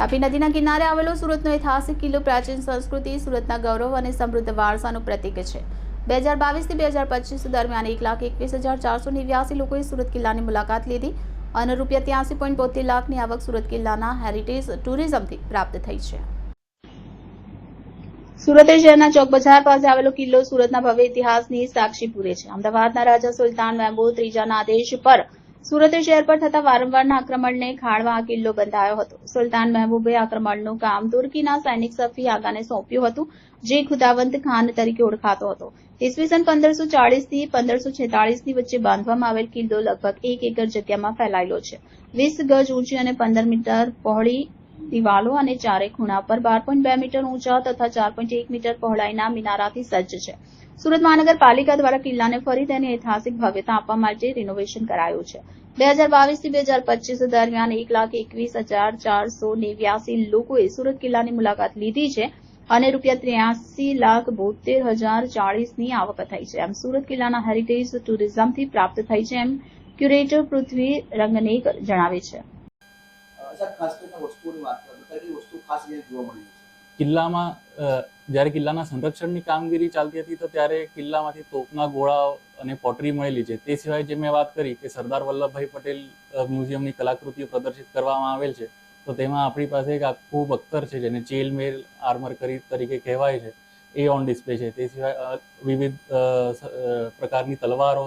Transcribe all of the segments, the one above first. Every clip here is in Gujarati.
તાપી નદીના કિનારે આવેલો સુરતનો ઐતિહાસિક કિલ્લો પ્રાચીન સંસ્કૃતિ, સુરતના ગૌરવ અને સમૃદ્ધ વારસાનું પ્રતીક છે. બે હજાર બાવીસથી બે હજાર પચીસ દરમિયાન એક લાખ એકવીસ હજાર ચારસો નેવ્યાસી લોકોએ સુરત કિલ્લાની મુલાકાત લીધી અને રૂપિયા ત્યાસી પોઈન્ટ બોતેર લાખની આવક સુરત કિલ્લાના હેરિટેજ ટુરિઝમથી પ્રાપ્ત થઈ છે. સુરત શહેરના ચોક પાસે આવેલો કિલ્લો સુરતના ભવ્ય ઇતિહાસની સાક્ષી પૂરે છે. અમદાવાદના રાજા સુલતાન મહેમૂદ ત્રીજાના આદેશ પર સુરત શહેર પર થતા વારંવારના આક્રમણને ખાળવા આ કિલ્લો બંધાયો હતો. સુલતાન મહેબૂબે આક્રમણનું કામ તુર્કીના સૈનિક સફી આગાને સોંપ્યું હતું, જે ખુદાવંત ખાન તરીકે ઓળખાતો હતો. ઈસવીસન પંદરસો ચાળીસથી પંદરસો છેતાળીસની વચ્ચે બાંધવામાં આવેલ કિલ્લો લગભગ એક એકર જગ્યામાં ફેલાયેલો છે. વીસ ગજ ઊંચી અને પંદર મીટર પહોળી દિવાલો અને ચારે ખૂણા પર બાર પોઈન્ટ બે મીટર ઊંચા તથા ચાર પોઈન્ટ એક મીટર પહોળાઈના મિનારાથી સજ્જ છે. સુરત મહાનગરપાલિકા દ્વારા કિલ્લાને ફરી તેની ઐતિહાસિક ભવ્યતા આપવા માટે રિનોવેશન કરાયું છે. બે હજાર બાવીસથી બે હજાર પચીસ દરમિયાન એક લાખ એકવીસ હજાર ચારસો નેવ્યાસી લોકોએ સુરત કિલ્લાની મુલાકાત લીધી છે અને રૂપિયા ત્ર્યાસી લાખ બોતેર હજાર ચાળીસની આવક થઈ છે. એમ સુરત કિલ્લાના હેરિટેજ ટુરિઝમથી પ્રાપ્ત થઈ છે એમ ક્યુરેટર પૃથ્વી રંગનેક જણાવે છે. ખાસ વસ્તુ ખાસ જોવા મળી છે? કિલ્લામાં જ્યારે કિલ્લાના સંરક્ષણની કામગીરી ચાલતી હતી, તો ત્યારે કિલ્લામાંથી તોપના ગોળાઓ અને પોટરી મળેલી છે. તે સિવાય જે મેં વાત કરી કે સરદાર વલ્લભભાઈ પટેલ મ્યુઝિયમની કલાકૃતિઓ પ્રદર્શિત કરવામાં આવેલ છે, તો તેમાં આપણી પાસે એક આખું બખ્તર છે, જેને ચેલમેલ આર્મર કરી તરીકે કહેવાય છે. એ ઓન ડિસ્પ્લે છે. તે સિવાય વિવિધ પ્રકારની તલવારો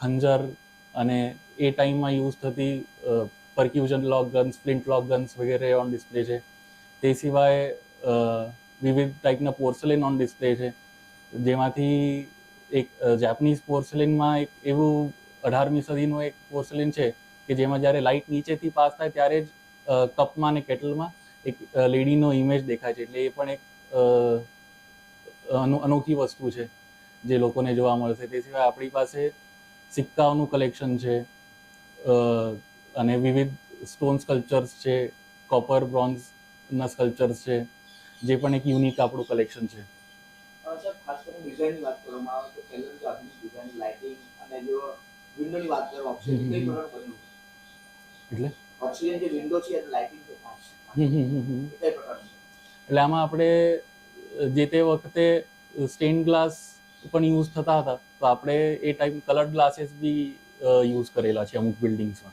ખંજર અને એ ટાઈમમાં યુઝ થતી percussion lock guns flint lock guns વગેરે ઓન ડિસ્પ્લે છે. તે સિવાય વિવિધ ટાઈપના પોર્સેલિન ઓન ડિસ્પ્લે છે. જેમાંથી એક જાપાનીઝ પોર્સેલિનમાં એક એવું અઢારમી સદીનું એક પોર્સેલિન છે કે જેમાં જ્યારે લાઇટ નીચેથી પાસ થાય ત્યારે જ કપમાં અને કેટલમાં એક લેડીનો ઇમેજ દેખાય છે. એટલે એ પણ એક અનો- અનોખી વસ્તુ છે જે લોકોને જોવા મળશે. તે સિવાય આપણી પાસે સિક્કાઓનું કલેક્શન છે અને વિવિધ સ્ટોન સ્કલ્પચર્સ છે કોપર બ્રોન્ઝના સ્કલ્પચર્સ છે. જે પણ એક યુનિક આપણું કલેક્શન છે. ખાસ કરીને ડિઝાઇનની વાત કરવામાં આવે તો પહેલાં તો આધુનિક ડિઝાઇન લાઇટિંગ અને જો વિન્ડોની વાત કરો ઓક્સિજન કઈ પ્રકાર બન્યું? એટલે? ઓક્સિજન જે વિન્ડો છે અને લાઇટિંગ ખાસ કઈ એટલે આમાં આપણે જે તે વખતે સ્ટેન ગ્લાસ પણ યુઝ થતા હતા તો આપણે એ ટાઈપ કલર ગ્લાસીસ બી યુઝ કરેલા છે અમુક બિલ્ડિંગ્સમાં